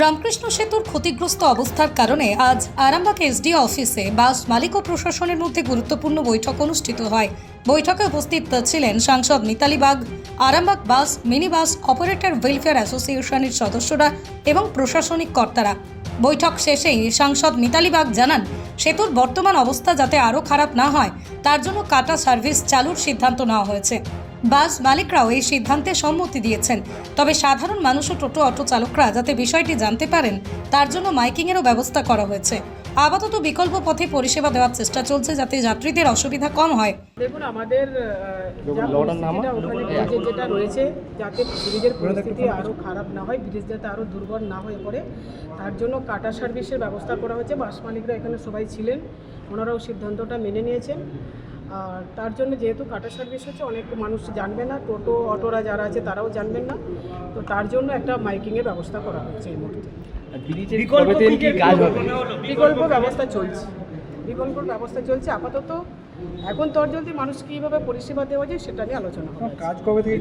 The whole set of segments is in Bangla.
রামকৃষ্ণ সেতুর ক্ষতিগ্রস্ত অবস্থার কারণে আজ আরামবাগ এসডিও অফিসে বাস মালিক ও প্রশাসনের মধ্যে গুরুত্বপূর্ণ বৈঠক অনুষ্ঠিত হয়। বৈঠকে উপস্থিত ছিলেন সাংসদ Mitali Bag, Arambagh bus mini bus operator welfare অ্যাসোসিয়েশনের সদস্যরা এবং প্রশাসনিক কর্তারা। বৈঠক শেষেই সাংসদ মিতালি বাগ জানান, সেতুর বর্তমান অবস্থা যাতে আরও খারাপ না হয়, তার জন্য কাটা সার্ভিস চালুর সিদ্ধান্ত নেওয়া হয়েছে। বাস মালিকরাও এই সিদ্ধান্তে সম্মতি দিয়েছেন। তবে সাধারণ মানুষ ও টোটো অটো চালকরা যাতে বিষয়টি জানতে পারেন তার জন্য মাইকিংয়েরও ব্যবস্থা করা হয়েছে। আপাতত বিকল্প পথে পরিষেবা দেওয়ার চেষ্টা চলছে যাতে যাত্রীদের অসুবিধা কম হয়। দেখুন আমাদের ব্রিজে যেটা রয়েছে যাতে ব্রিজের পরিস্থিতি আরও খারাপ না হয় ব্রিজ যাতে আরও দুর্বল না হয়ে পড়ে। তার জন্য কাটা সার্ভিসের ব্যবস্থা করা হয়েছে। বাস মালিকরা এখানে সবাই ছিলেন ওনারাও সিদ্ধান্তটা মেনে নিয়েছেন। আর তার জন্য যেহেতু কাটা সার্ভিস হচ্ছে অনেক মানুষ জানবে না টোটো অটোরা যারা আছে তারাও জানবেন না। তো তার জন্য একটা মাইকিংয়ের ব্যবস্থা করা হচ্ছে এই মুহূর্তে। বিকল্প ব্যবস্থা চলছে। বিকল্প ব্যবস্থা চলছে আপাতত। এখন তোর যদি মানুষ কীভাবে পরিষেবা দেওয়া যায় সেটা নিয়ে আলোচনা হবে কাজ কবে থেকে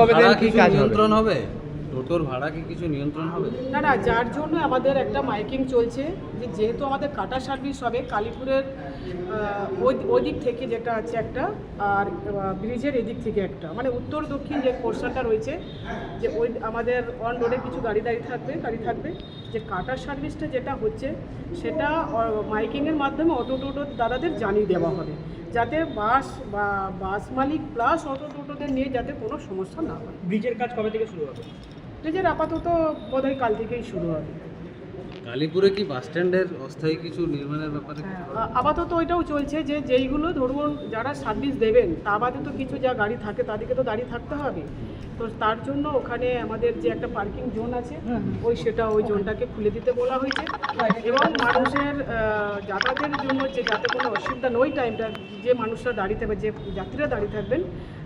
কবে থেকে কি কাজ নিয়ন্ত্রণ হবে? টোটোর ভাড়া কি কিছু নিয়ন্ত্রণ হবে? না না যার জন্য আমাদের একটা মাইকিং চলছে যে যেহেতু আমাদের কাটা সার্ভিস হবে কালীপুরের ওই ওই দিক থেকে যেটা আছে একটা আর ব্রিজের এদিক থেকে একটা। মানে উত্তর দক্ষিণ যে পোর্শনটা রয়েছে যে ওই আমাদের অন রোডে কিছু গাড়ি দাঁড়িয়ে থাকবে গাড়ি থাকবে। যে কাটার সার্ভিসটা যেটা হচ্ছে সেটা মাইকিংয়ের মাধ্যমে অটো টোটো দাদাদের জানিয়ে দেওয়া হবে। যাতে বাস বা বাস মালিক প্লাস অটো টোটোদের নিয়ে যাতে কোনো সমস্যা না হয়। ব্রিজের কাজ কবে থেকে শুরু হবে? ব্রিজের আপাতত বোধহয় কাল থেকেই শুরু হবে। কালীপুরে কি বাস স্ট্যান্ডের অস্থায়ী কিছু নির্মাণের ব্যাপারে হ্যাঁ, আপাতত ওইটাও চলছে যে যেইগুলো ধরুন যারা সার্ভিস দেবেন তা বাদে তো কিছু যা গাড়ি থাকে তাদেরকে তো দাঁড়িয়ে থাকতে হবে। তো তার জন্য ওখানে আমাদের যে একটা পার্কিং জোন আছে ওই সেটা ওই জোনটাকে খুলে দিতে বলা হয়েছে। এবং মানুষের যাতায়াতের জন্য যে যাতে কোনো অসুবিধা নয় টাইমটা যে মানুষরা দাঁড়িয়ে থাকবে যে যাত্রীরা দাঁড়িয়ে থাকবেন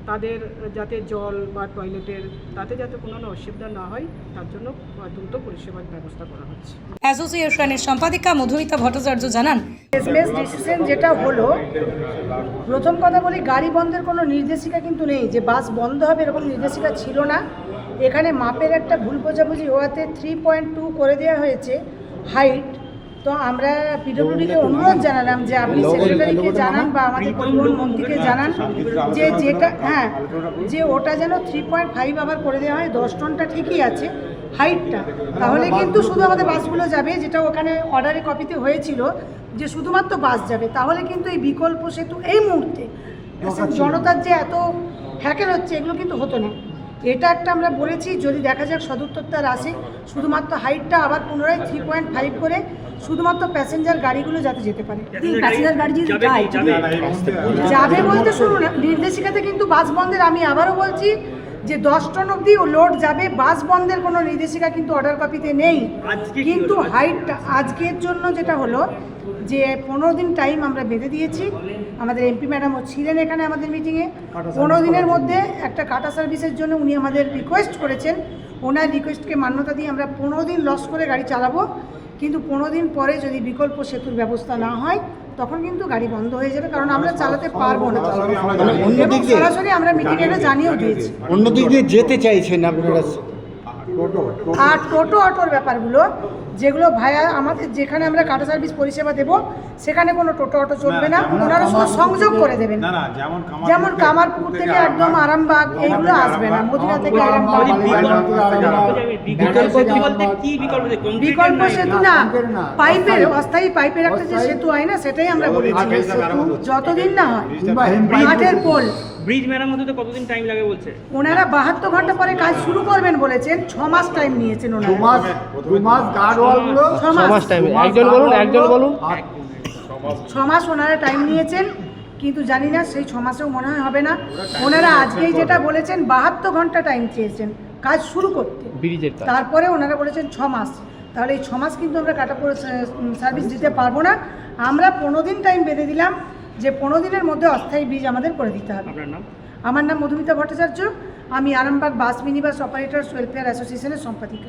তাদের যাতে জল বা টয়লেটের তাতে যাতে কোনো অসুবিধা না হয় তার জন্য দ্রুত পরিষেবার ব্যবস্থা করা হচ্ছে। অ্যাসোসিয়েশনের সম্পাদিকা মধুমিতা ভট্টাচার্য জানান এসএমএস ডিসিশন যেটা হলো প্রথম কথা বলি গাড়ি বন্ধের কোনো নির্দেশিকা কিন্তু নেই যে বাস বন্ধ হবে এরকম নির্দেশিকা ছিল না। এখানে মাপের একটা ভুল বোঝাবুঝি হওয়াতে থ্রি পয়েন্ট টু করে দেওয়া হয়েছে হাইট তো আমরা পিডব্লিউডিকে অনুরোধ জানালাম যে আপনি সেক্রেটারিকে জানান বা আমাদের পরিবহন মন্ত্রীকে জানান যে যেটা হ্যাঁ যে ওটা যেন থ্রি পয়েন্ট ফাইভ আবার করে দেওয়া হয় দশ টনটা ঠিকই আছে হাইটটা তাহলে কিন্তু শুধু আমাদের বাসগুলো যাবে যেটা ওখানে অর্ডারে কপিতে হয়েছিল যে শুধুমাত্র বাস যাবে। তাহলে কিন্তু এই বিকল্প সেতু এই মুহূর্তে। জনতার যে এত হ্যাকের হচ্ছে এগুলো কিন্তু হতো না। এটা একটা আমরা বলেছি যদি দেখা যাক সদুত্তরতার আসে শুধুমাত্র হাইটটা আবার পুনরায় থ্রি পয়েন্ট ফাইভ করে শুধুমাত্র প্যাসেঞ্জার গাড়িগুলো যাতে যেতে পারে। প্যাসেঞ্জার গাড়ি যদি যাবে বলতে শুনুন নির্দেশিকাতে কিন্তু বাস বন্ধের আমি আবারও বলছি যে দশ টন অবধি লোড যাবে বাস বন্ধের কোনো নির্দেশিকা কিন্তু অর্ডার কপিতে নেই। কিন্তু হাইট আজকের জন্য যেটা হলো যে পনেরো দিন টাইম আমরা বেঁধে দিয়েছি। আমাদের এমপি ম্যাডামও ছিলেন এখানে আমাদের মিটিংয়ে পনেরো দিনের মধ্যে একটা কাটা সার্ভিসের জন্য উনি আমাদের রিকোয়েস্ট করেছেন। ওনার রিকোয়েস্টকে মান্যতা দিয়ে আমরা পনেরো দিন লস করে গাড়ি চালাবো। কিন্তু পনেরো দিন পরে যদি বিকল্প সেতুর ব্যবস্থা না হয় তখন কিন্তু গাড়ি বন্ধ হয়ে যাবে কারণ আমরা চালাতে পারব না। মানে দিয়ে সরাসরি আমরা মিটিং এটা জানিয়েও দিয়েছি। অন্য দিক দিয়ে যেতে চাইছেন আপনারা? আর টোটো অটোর ব্যাপারগুলো যেগুলো ভায়া আমাদের যেখানে আমরা কাটা সার্ভিস পরিষেবা দেব সেখানে কোনো টোটো অটো চলবে না। ওনারা শুধু সংযোগ করে দেবেন। না না যেমন কামারপুকুর থেকে একদম আরামবাগ এইগুলো আসবে না মদিনা থেকে আরামবাগ। বিকল্প সেতু না পাইপের অস্থায়ী। পাইপের একটা যে সেতু হয় না সেটাই আমরা বলেছি যতদিন না হয়। মাঠের পোল। ব্রিজ মেরামত হতে কতদিন টাইম লাগে বলছে? ওনারা বাহাত্তর ঘণ্টা পরে কাজ শুরু করবেন বলেছেন ছ মাস টাইম নিয়েছেন ওনারা। মাস দু মাস গার্ড ওয়ালগুলো ছ টাইম একজন বলুন একজন বলুন। ছ ওনারা টাইম নিয়েছেন কিন্তু জানি না সেই ছ মাসেও মনে হয় হবে না। ওনারা আজকেই যেটা বলেছেন বাহাত্তর ঘণ্টা টাইম চেয়েছেন কাজ শুরু করতে। তারপরে ওনারা বলেছেন ছ মাস তাহলে এই ছ মাস কিন্তু আমরা কাটা পরে সার্ভিস দিতে পারব না। আমরা পনেরো দিন টাইম বেঁধে দিলাম যে পনেরো দিনের মধ্যে অস্থায়ী বীজ আমাদের করে দিতে হবে। আমার নাম মধুমিতা ভট্টাচার্য। আমি Arambagh bus mini bus operators welfare অ্যাসোসিয়েশনের সম্পাদিকা।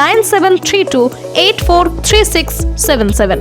nine seven three two eight four three six seven seven